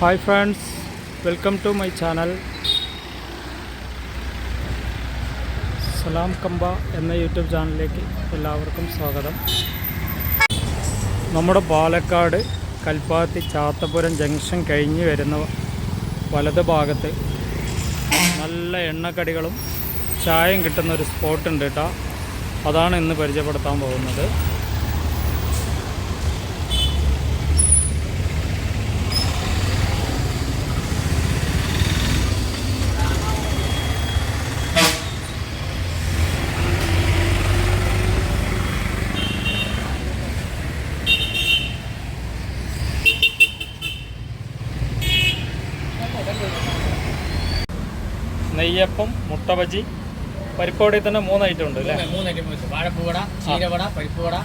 Hi friends welcome to my channel Salam Kampa എന്ന YouTube ചാനലിലേക്ക് എല്ലാവർക്കും സ്വാഗതം. നമ്മുടെ പാലക്കാട് കൽപ്പാത്തി ചാത്തപുരം ജംഗ്ഷൻ കഴിഞ്ഞ് വരുന്ന വലത് ഭാഗത്ത് നല്ല എണ്ണക്കടികളും ചായയും കിട്ടുന്ന ഒരു സ്പോട്ടുണ്ട് കേട്ടോ അതാണ് ഇന്ന് പരിചയപ്പെടുത്താൻ പോകുന്നത്. നെയ്യപ്പം മുട്ട ബജി പരിപ്പോടി തന്നെ മൂന്ന് ഐറ്റം ഉണ്ട് അല്ലേ? മൂന്ന് ഐറ്റം വെച്ചു. വാഴപ്പൂവട ചീരവട പരിപ്പുവട.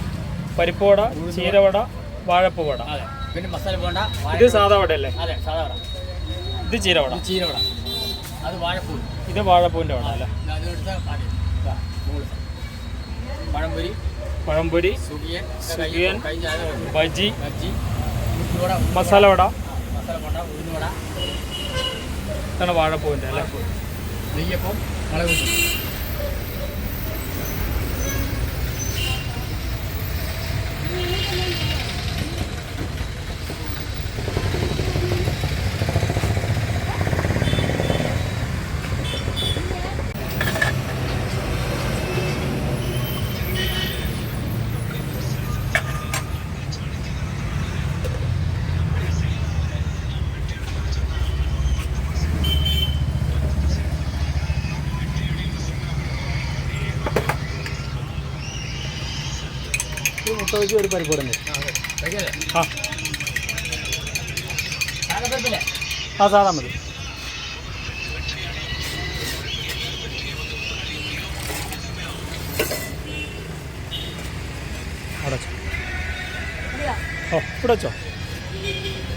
പരിപ്പ് ചീരവട വാഴപ്പുവട. പിന്നെ മസാല പോണ്ട ഇത് സാധാ വട അല്ലേ അതെ സാധാ വട. ഇത് ചീരവട. ചീരവട. അത് വാഴപ്പൂ ഇത് വാഴപ്പൂവിന്റെ വട അല്ലേ. പഴംപൊരി പഴംപൊരി സുഖിയൻ സുഖിയൻ. ബജി ബജി മസാല വട. മസാല പോണ്ട ഉഴുന്നുവട. ഇതാണ് വാഴപ്പൂവിന്റെ അല്ലേ? നെയ്യപ്പം മുളക് മുട്ട ബജി ഒരു പരിപ്പ് കഴിക്കല്ലേ ആ. സാധാ മതി. അവിടെ വെച്ചോ. ഓ ഇവിടെ വെച്ചോ.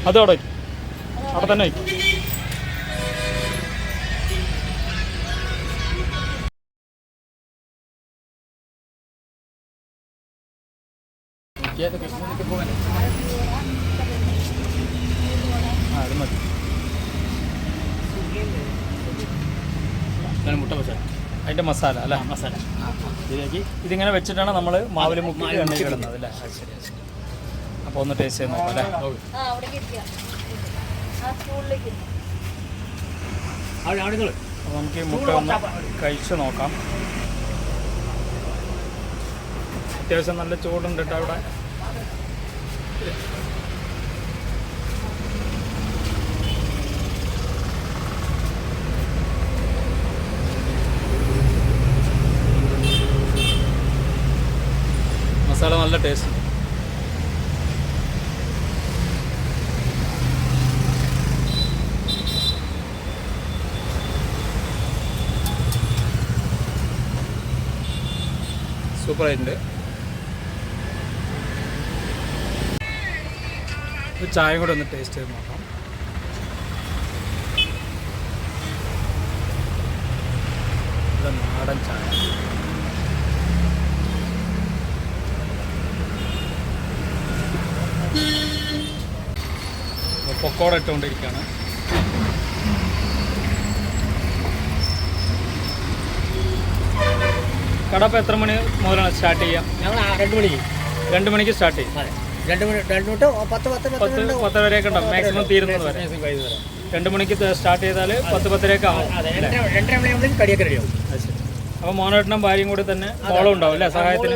അത് അവിടെ വയ്ക്കും അവിടെ തന്നെ വയ്ക്കും ഏതൊക്കെ മൂന്നൊക്കെ പോകാൻ ആ അത് മതി ഇതാണ് മുട്ട മസാല അതിന്റെ മസാല അല്ല മസാല ഇതിലേക്ക് ഇതിങ്ങനെ വെച്ചിട്ടാണ് നമ്മൾ മാവിൽ മുക്കി എണ്ണ എണ്ണയിൽ കിടുന്നത് അല്ലേ? അപ്പോൾ ഒന്ന് ടേസ്റ്റ് ചെയ്ത് നോക്കാം അല്ലേ? അപ്പോൾ നമുക്ക് ഈ മുട്ട ഒന്ന് കഴിച്ച് നോക്കാം. അത്യാവശ്യം നല്ല ചൂടുണ്ട് കേട്ടോ അവിടെ മസാല നല്ല ഉണ്ട്. സൂപ്പറായിട്ടുണ്ട്. ഒരു ചായ കൂടെ ഒന്ന് ടേസ്റ്റ് ചെയ്ത് നോക്കാം. നാടൻ ചായ. പൊക്കോട ഇട്ടുകൊണ്ടിരിക്കുകയാണ്. കട ഇപ്പം എത്ര മണി മുതലാണ് സ്റ്റാർട്ട് ചെയ്യുക? ഞങ്ങൾ രണ്ട് മണിക്ക്. രണ്ട് മണിക്ക് സ്റ്റാർട്ട് ചെയ്യും. രണ്ട് മണി രണ്ട് തൊട്ട് പത്ത് പത്ത് പത്ത് പത്ത് പത്ത് വരെയൊക്കെ ഉണ്ടാവും. മാക്സിമം തീരുന്നത് വരെ. രണ്ട് മണിക്ക് സ്റ്റാർട്ട് ചെയ്താൽ പത്ത് പത്തരയൊക്കെ ആവും. രണ്ടര കടിയൊക്കെ റെഡിയാവും അപ്പോൾ മോനേട്ടനും ഭാര്യയും കൂടി തന്നെ ഫോളോ ഉണ്ടാവും അല്ലേ? സഹായത്തിന്.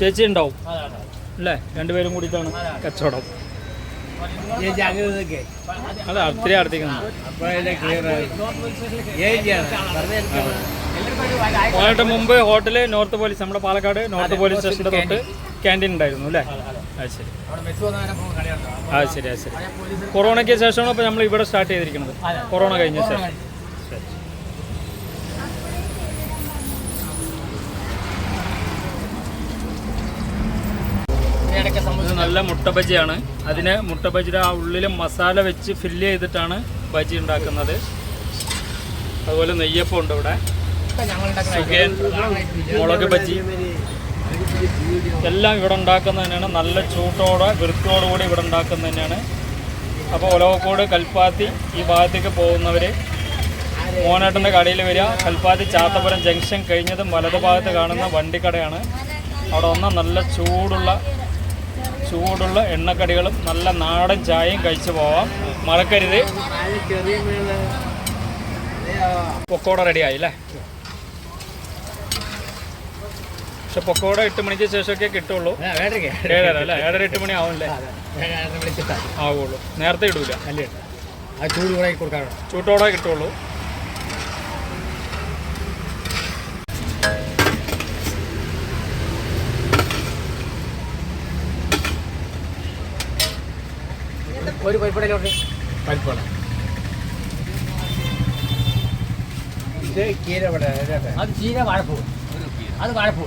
ചേച്ചി ഉണ്ടാവും. അല്ലേ? രണ്ടുപേരും കൂടിയിട്ടാണ് കച്ചവടം. അതെ അത്രയും അടുത്തേക്ക് നിന്ന് അപ്പോഴല്ലേ ക്ലിയർ മോനേട്ടൻ മുമ്പ് ഹോട്ടൽ നോർത്ത് പോലീസ് നമ്മുടെ പാലക്കാട് നോർത്ത് പോലീസ് സ്റ്റേഷന്റെ തൊട്ട് ക്യാന്റീൻ ഉണ്ടായിരുന്നു അല്ലേ? അത് ശരി. അത് ശരി അത് ശരി. കൊറോണയ്ക്ക് ശേഷമാണ് ഇപ്പോൾ നമ്മൾ ഇവിടെ സ്റ്റാർട്ട് ചെയ്തിരിക്കുന്നത്. കൊറോണ കഴിഞ്ഞ ശേഷം ശരി ഇടയ്ക്ക് ഇത് സംബന്ധിച്ച് നല്ല മുട്ട ബജിയാണ്. അതിന് മുട്ട ബജിയുടെ ആ ഉള്ളിൽ മസാല വെച്ച് ഫില്ല് ചെയ്തിട്ടാണ് ബജി ഉണ്ടാക്കുന്നത്. അതുപോലെ നെയ്യപ്പം ഉണ്ട് ഇവിടെ. മുളക് ബജി. എല്ലാം ഇവിടെ ഉണ്ടാക്കുന്നത് തന്നെയാണ്. നല്ല ചൂട്ടോടെ വൃത്തിയോടുകൂടി ഇവിടെ ഉണ്ടാക്കുന്നത് തന്നെയാണ്. അപ്പോൾ ഒലവക്കോട് കൽപ്പാത്തി ഈ ഭാഗത്തേക്ക് പോകുന്നവർ മോനേട്ടന്റെ കടയിൽ വരിക. കൽപ്പാത്തി ചാത്തപുരം ജംഗ്ഷൻ കഴിഞ്ഞതും വലതു ഭാഗത്ത് കാണുന്ന വണ്ടിക്കടയാണ്. അവിടെ വന്നാൽ നല്ല ചൂടുള്ള ചൂടുള്ള എണ്ണക്കടികളും നല്ല നാടൻ ചായയും കഴിച്ചു പോവാം. മറക്കരുത്. പൊക്കോട റെഡി ആയി അല്ലേ പക്ഷെ പൊക്കോട എട്ട് മണിക്ക് ശേഷമൊക്കെ കിട്ടുള്ളൂ. ഏഴര അല്ലേ? ഏഴര എട്ട് മണി ആവുമല്ലേ? ആവുള്ളൂ. നേരത്തെ ഇടൂല. അല്ലേ? ആ ചൂട് കൂടെ കൊടുക്കാറുണ്ട്. ചൂട്ടോടെ കിട്ടുള്ളൂ. ഒരു പരിപ്പടയിലോട്ട് പരിപ്പട ഇത് ചീരവട അത് ചീര വാഴപ്പൂ. അത് വാഴപ്പൂ.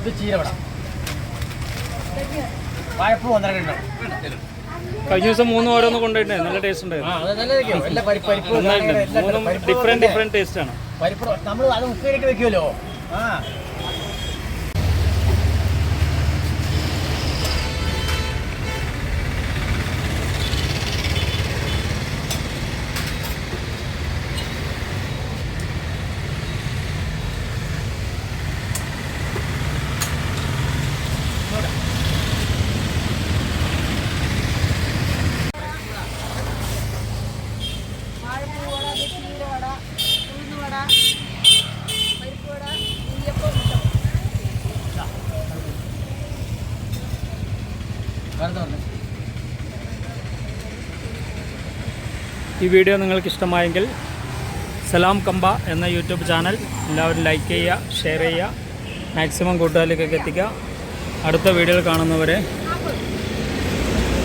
ഇത് ചീരവട. വാഴപ്പൂ ഒന്നര കിലോ. കഴിഞ്ഞ ദിവസം മൂന്ന് ഓരോന്ന് കൊണ്ടുപോയിട്ടേ നല്ല ടേസ്റ്റ് ആ ഉണ്ടായിരുന്നു ഡിഫറെന്റ് മൂന്നും പരിപ്പ് ഡിഫറെന്റ് ടേസ്റ്റ് ആണ്. പരിപ്പ് നമ്മൾ അത് ഉപ്പേരിട്ട് വെക്കുമല്ലോ. ആ വാഴപ്പൂവട ചീരവട ഉഴുന്നുവട പരിപ്പുവട ഉള്ളിയപ്പം മുട്ട വേറെ പറഞ്ഞു ഈ വീഡിയോ നിങ്ങൾക്ക് ഇഷ്ടമായെങ്കിൽ സലാം കമ്പ എന്ന യൂട്യൂബ് ചാനൽ എല്ലാവരും ലൈക്ക് ചെയ്യുക ഷെയർ ചെയ്യുക മാക്സിമം കൂട്ടുകാരിലേക്കൊക്കെ എത്തിക്കുക. അടുത്ത വീഡിയോയിൽ കാണുന്നവരെ.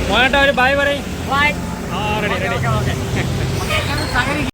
മോനേട്ടാ ഒരു ബായ് പറയും. ആ റെഡി റെഡി